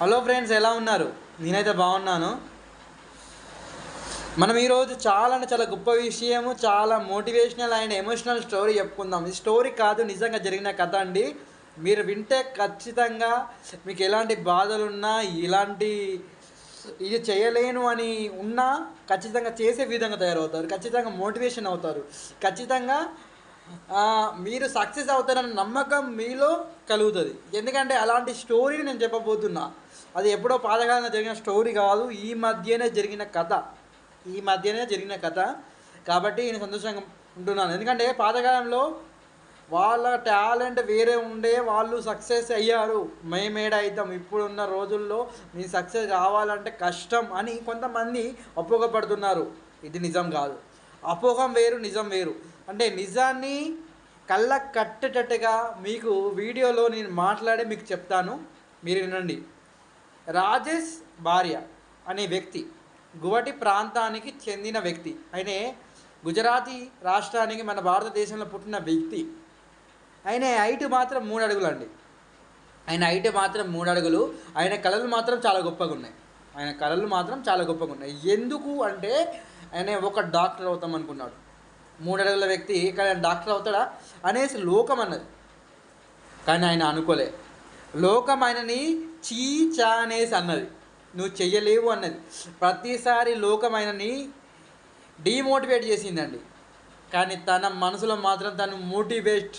Hello friends ఎలా ఉన్నారు? నేనైతే బాగున్నాను. మనం ఈరోజు చాలా అంటే చాలా గొప్ప విషయము చాలా మోటివేషనల్ అండ్ ఎమోషనల్ స్టోరీ చెప్పుకుందాం. ఈ స్టోరీ కాదు నిజంగా జరిగిన కథ అండి. మీరు వింటే ఖచ్చితంగా మీకు ఎలాంటి బాధలు ఉన్నా ఎలాంటి ఇది చేయలేను అని ఉన్నా ఖచ్చితంగా చేసే విధంగా తయారవుతారు. ఖచ్చితంగా మోటివేషన్ అవుతారు. ఖచ్చితంగా మీరు సక్సెస్ అవుతారన్న నమ్మకం మీలో కలుగుతుంది. ఎందుకంటే అలాంటి స్టోరీని నేను చెప్పబోతున్నా. అది ఎప్పుడో పాతకాలంలో జరిగిన స్టోరీ కాదు ఈ మధ్యనే జరిగిన కథ. ఈ మధ్యనే జరిగిన కథ. కాబట్టి నేను సంతోషంగా ఉంటున్నాను. ఎందుకంటే పాతకాలంలో వాళ్ళ టాలెంట్ వేరే ఉండే వాళ్ళు సక్సెస్ అయ్యారు. మేమేడ అవుతాం ఇప్పుడున్న రోజుల్లో మీ సక్సెస్ కావాలంటే కష్టం అని కొంతమంది అపోహపడుతున్నారు. ఇది నిజం కాదు. అపోహం వేరు నిజం వేరు. అంటే నిజాన్ని కళ్ళ కట్టేటట్టుగా మీకు వీడియోలో నేను మాట్లాడి మీకు చెప్తాను. మీరు వినండి. రాజేష్ భార్య అనే వ్యక్తి గువటి ప్రాంతానికి చెందిన వ్యక్తి. ఆయనే గుజరాతీ రాష్ట్రానికి మన భారతదేశంలో పుట్టిన వ్యక్తి. ఆయన హైట్ మాత్రం మూడు అడుగులు అండి ఆయన హైట్ మాత్రం మూడు అడుగులు. ఆయన కళలు మాత్రం చాలా గొప్పగా ఉన్నాయి. ఆయన కళలు మాత్రం చాలా గొప్పగా ఉన్నాయి. ఎందుకు అంటే ఆయన ఒక డాక్టర్ అవుతాం అనుకున్నాడు మూడు అడుగుల వ్యక్తి కానీ డాక్టర్ అవుతాడా అనేసి లోకం అన్నది. కానీ ఆయన అనుకోలే. లోకం ఆయనని చీ చా అనేసి అన్నది. నువ్వు చెయ్యలేవు అన్నది. ప్రతిసారి లోకం ఆయనని డీమోటివేట్ చేసిందండి. కానీ తన మనసులో మాత్రం తను మోటివేట్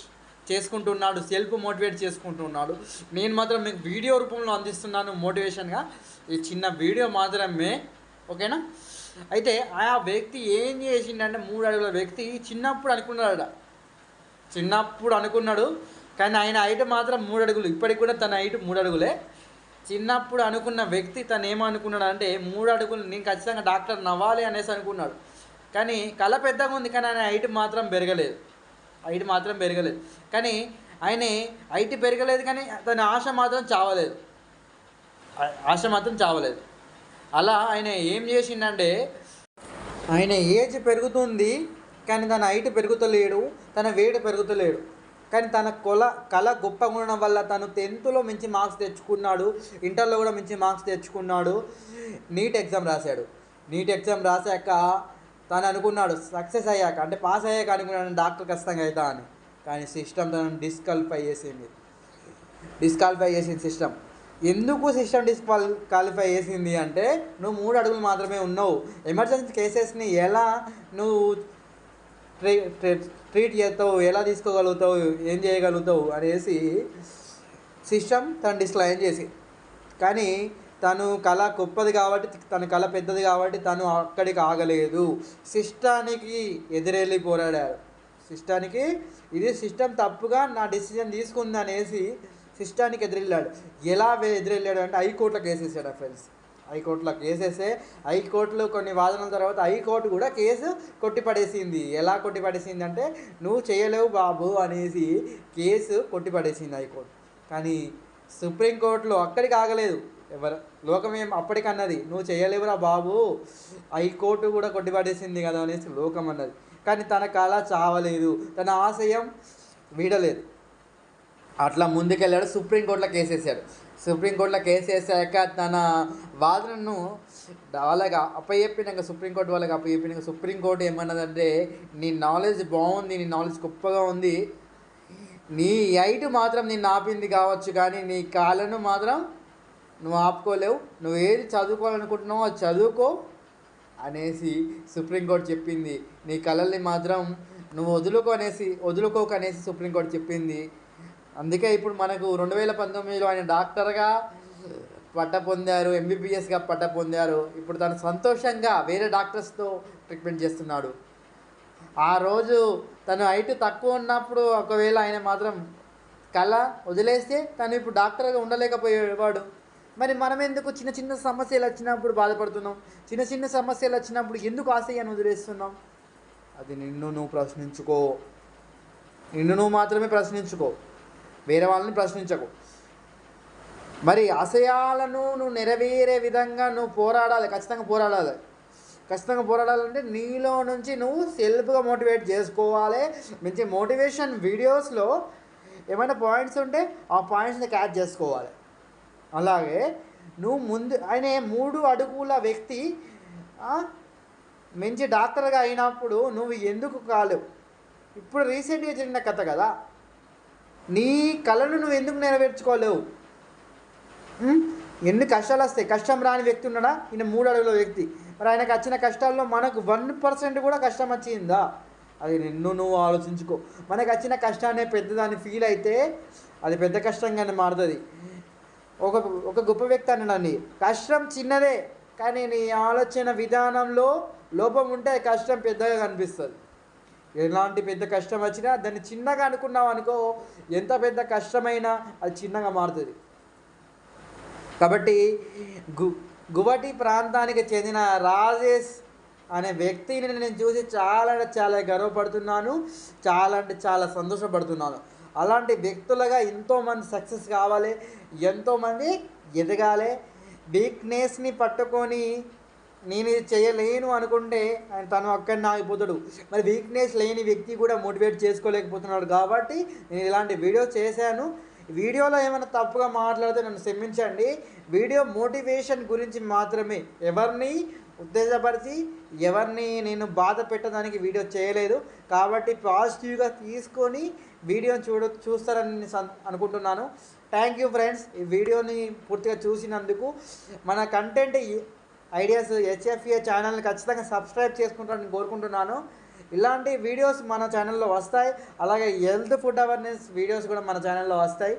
చేసుకుంటున్నాడు సెల్ఫ్ మోటివేట్ చేసుకుంటున్నాడు. నేను మాత్రం మీకు వీడియో రూపంలో అందిస్తున్నాను మోటివేషన్గా. ఈ చిన్న వీడియో మాత్రమే ఓకేనా? అయితే ఆ వ్యక్తి ఏం చేసిండంటే మూడు అడుగుల వ్యక్తి చిన్నప్పుడు అనుకున్నాడు చిన్నప్పుడు అనుకున్నాడు. కానీ ఆయన హైట్ మాత్రం మూడు అడుగులు. ఇప్పటికి కూడా తన హైట్ మూడు అడుగులే. చిన్నప్పుడు అనుకున్న వ్యక్తి తను ఏమనుకున్నాడు అంటే మూడు అడుగులు నేను ఖచ్చితంగా డాక్టర్ నవ్వాలి అనేసి అనుకున్నాడు. కానీ కళ పెద్దగా ఉంది కానీ ఆయన హైట్ మాత్రం పెరగలేదు. హైట్ మాత్రం పెరగలేదు. కానీ ఆయన హైట్ పెరగలేదు కానీ తన ఆశ మాత్రం చావలేదు. ఆశ మాత్రం చావలేదు. అలా ఆయన ఏం చేసిండంటే ఆయన ఏజ్ పెరుగుతుంది కానీ తన హైట్ పెరుగుతలేడు తన వేడి పెరుగుతలేడు. కానీ తన కొల కళ గొప్పగా ఉండడం వల్ల తను టెన్త్లో మంచి మార్క్స్ తెచ్చుకున్నాడు ఇంటర్లో కూడా మంచి మార్క్స్ తెచ్చుకున్నాడు. నీట్ ఎగ్జామ్ రాశాడు. నీట్ ఎగ్జామ్ రాశాక తను అనుకున్నాడు సక్సెస్ అయ్యాక అంటే పాస్ అయ్యాక అనుకున్నాడు డాక్టర్ ఖచ్చితంగా అవుతా అని. కానీ సిస్టమ్ తను డిస్క్వాలిఫై చేసింది. డిస్క్వాలిఫై చేసింది సిస్టమ్. ఎందుకు సిస్టమ్ డిస్క్వాల్ క్వాలిఫై చేసింది అంటే నువ్వు మూడు అడుగులు మాత్రమే ఉన్నావు. ఎమర్జెన్సీ కేసెస్ని ఎలా నువ్వు ట్రీ ట్రీట్ చేస్తావు? ఎలా తీసుకోగలుగుతావు? ఏం చేయగలుగుతావు? అనేసి సిస్టమ్ తను డిస్క్లైన్ చేసి. కానీ తను కళ గొప్పది కాబట్టి తన కళ పెద్దది కాబట్టి తను అక్కడికి ఆగలేదు. సిస్టానికి ఎదురెళ్ళి పోరాడారు. సిస్టానికి ఇది సిస్టమ్ తప్పుగా నా డెసిజన్ తీసుకుంది అనేసి సిస్టానికి ఎదురెళ్ళాడు. ఎలా వే- ఎదురెళ్ళాడు అంటే హైకోర్టులో కేసేసాడు ఫ్రెండ్స్. హైకోర్టులో కేసేస్తే హైకోర్టులో కొన్ని వాదనల తర్వాత హైకోర్టు కూడా కేసు కొట్టిపడేసింది. ఎలా కొట్టిపడేసింది అంటే నువ్వు చేయలేవు బాబు అనేసి కేసు కొట్టిపడేసింది హైకోర్టు. కానీ సుప్రీంకోర్టులో అక్కడికి ఆగలేదు. ఎవరు లోకం ఏం అప్పటికన్నది. నువ్వు చేయలేవురా బాబు హైకోర్టు కూడా కొట్టిపడేసింది కదా అనేసి లోకం అన్నది. కానీ తన కళ చావలేదు. తన ఆశయం వీడలేదు. అట్లా ముందుకెళ్ళాడు. సుప్రీంకోర్టులో కేసు వేసాడు. సుప్రీంకోర్టులో కేసు వేసాక తన వాదనను వాళ్ళకి అప్పచెప్పినాక సుప్రీంకోర్టు వాళ్ళకి అప్పచెప్పినాక సుప్రీంకోర్టు ఏమన్నదంటే నీ నాలెడ్జ్ బాగుంది నీ నాలెడ్జ్ గొప్పగా ఉంది. నీ ఎయిట్ మాత్రం నేను ఆపింది కావచ్చు కానీ నీ కాళ్ళను మాత్రం నువ్వు ఆపుకోలేవు. నువ్వు ఏది చదువుకోవాలనుకుంటున్నావో అది చదువుకో అనేసి సుప్రీంకోర్టు చెప్పింది. నీ కళల్ని మాత్రం నువ్వు వదులుకో అనేసి వదులుకోకు అనేసి సుప్రీంకోర్టు చెప్పింది. అందుకే ఇప్పుడు మనకు రెండు వేల పంతొమ్మిదిలో ఆయన డాక్టర్గా పట్ట పొందారు ఎంబీబీఎస్గా పట్ట పొందారు. ఇప్పుడు తను సంతోషంగా వేరే డాక్టర్స్తో ట్రీట్మెంట్ చేస్తున్నాడు. ఆ రోజు తను హైట్ తక్కువ ఉన్నప్పుడు ఒకవేళ ఆయన మాత్రం కళ వదిలేస్తే తను ఇప్పుడు డాక్టర్గా ఉండలేకపోయేవాడు. మరి మనం ఎందుకు చిన్న చిన్న సమస్యలు వచ్చినప్పుడు బాధపడుతున్నాం? చిన్న చిన్న సమస్యలు వచ్చినప్పుడు ఎందుకు ఆశయాన్ని వదిలేస్తున్నాం? అది నిన్ను నువ్వు ప్రశ్నించుకో. నిన్ను నువ్వు మాత్రమే ప్రశ్నించుకో. వేరే వాళ్ళని ప్రశ్నించకు. మరి ఆశయాలను నువ్వు నెరవేరే విధంగా నువ్వు పోరాడాలి ఖచ్చితంగా పోరాడాలి. ఖచ్చితంగా పోరాడాలంటే నీలో నుంచి నువ్వు సెల్ఫ్గా మోటివేట్ చేసుకోవాలి. మంచి మోటివేషన్ వీడియోస్లో ఏమైనా పాయింట్స్ ఉంటే ఆ పాయింట్స్ని క్యాచ్ చేసుకోవాలి. అలాగే నువ్వు ముందు ఆయన మూడు అడుగుల వ్యక్తి మంచి డాక్టర్గా అయినప్పుడు నువ్వు ఎందుకు కాలేవు? ఇప్పుడు రీసెంట్గా జరిగిన కథ కదా. నీ కళను నువ్వు ఎందుకు నెరవేర్చుకోలేవు? ఎన్ని కష్టాలు వస్తాయి? కష్టం రాని వ్యక్తి ఉన్నాడా? ఈయన మూడు అడుగుల వ్యక్తి. మరి ఆయనకు వచ్చిన కష్టాల్లో మనకు వన్ పర్సెంట్ కూడా కష్టం వచ్చిందా? అది నిన్ను నువ్వు ఆలోచించుకో. మనకు వచ్చిన కష్టాన్ని పెద్దదాన్ని ఫీల్ అయితే అది పెద్ద కష్టంగానే మారుతుంది. ఒక ఒక గొప్ప వ్యక్తి అన్నాడండి కష్టం చిన్నదే కానీ నీ ఆలోచన విధానంలో లోపం ఉంటే కష్టం పెద్దగా కనిపిస్తుంది. ఎలాంటి పెద్ద కష్టం వచ్చినా దాన్ని చిన్నగా అనుకున్నాం అనుకో ఎంత పెద్ద కష్టమైనా అది చిన్నగా మారుతుంది. కాబట్టి గు గువటి ప్రాంతానికి చెందిన రాజేష్ అనే వ్యక్తిని నేను చూసి చాలా అంటే చాలా గర్వపడుతున్నాను చాలా అంటే చాలా సంతోషపడుతున్నాను. అలాంటి వ్యక్తులుగా ఎంతోమంది సక్సెస్ కావాలి ఎంతోమంది ఎదగాలి వీక్నెస్ని పట్టుకొని నేను ఇది చేయలేను అనుకుంటే ఆయన తను అక్కడిని ఆగిపోతాడు. మరి వీక్నెస్ లేని వ్యక్తి కూడా మోటివేట్ చేసుకోలేకపోతున్నాడు కాబట్టి నేను ఇలాంటి వీడియోస్ చేశాను. వీడియోలో ఏమైనా తప్పుగా మాట్లాడితే నన్ను క్షమించండి. వీడియో మోటివేషన్ గురించి మాత్రమే. ఎవరిని ఉత్తేజపరిచి ఎవరిని నేను బాధ పెట్టడానికి వీడియో చేయలేదు. కాబట్టి పాజిటివ్గా తీసుకొని వీడియోని చూడ చూస్తారని నేను అనుకుంటున్నాను. థ్యాంక్ యూ ఫ్రెండ్స్ ఈ వీడియోని పూర్తిగా చూసినందుకు మన కంటెంట్ ఐడియాస్ హెచ్ఎఫ్ఏ ఛానల్ని ఖచ్చితంగా సబ్స్క్రైబ్ చేసుకుంటారని కోరుకుంటున్నాను. ఇలాంటి వీడియోస్ మన ఛానల్లో వస్తాయి. అలాగే హెల్త్ ఫుడ్ అవేర్నెస్ వీడియోస్ కూడా మన ఛానల్లో వస్తాయి.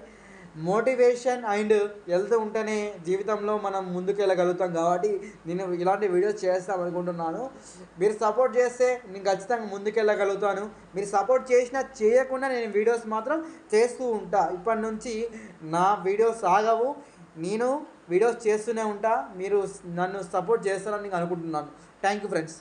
మోటివేషన్ అండ్ హెల్త్ ఉంటేనే జీవితంలో మనం ముందుకెళ్ళగలుగుతాం కాబట్టి నేను ఇలాంటి వీడియోస్ చేస్తాం అనుకుంటున్నాను. మీరు సపోర్ట్ చేస్తే నేను ఖచ్చితంగా ముందుకెళ్ళగలుగుతాను. మీరు సపోర్ట్ చేసినా చేయకుండా నేను వీడియోస్ మాత్రం చేస్తూ ఉంటా. ఇప్పటి నుంచి నా వీడియోస్ ఆగవు. నేను వీడియోస్ చేస్తూనే ఉంటా. మీరు నన్ను సపోర్ట్ చేస్తారని నేను అనుకుంటున్నాను. Thank you friends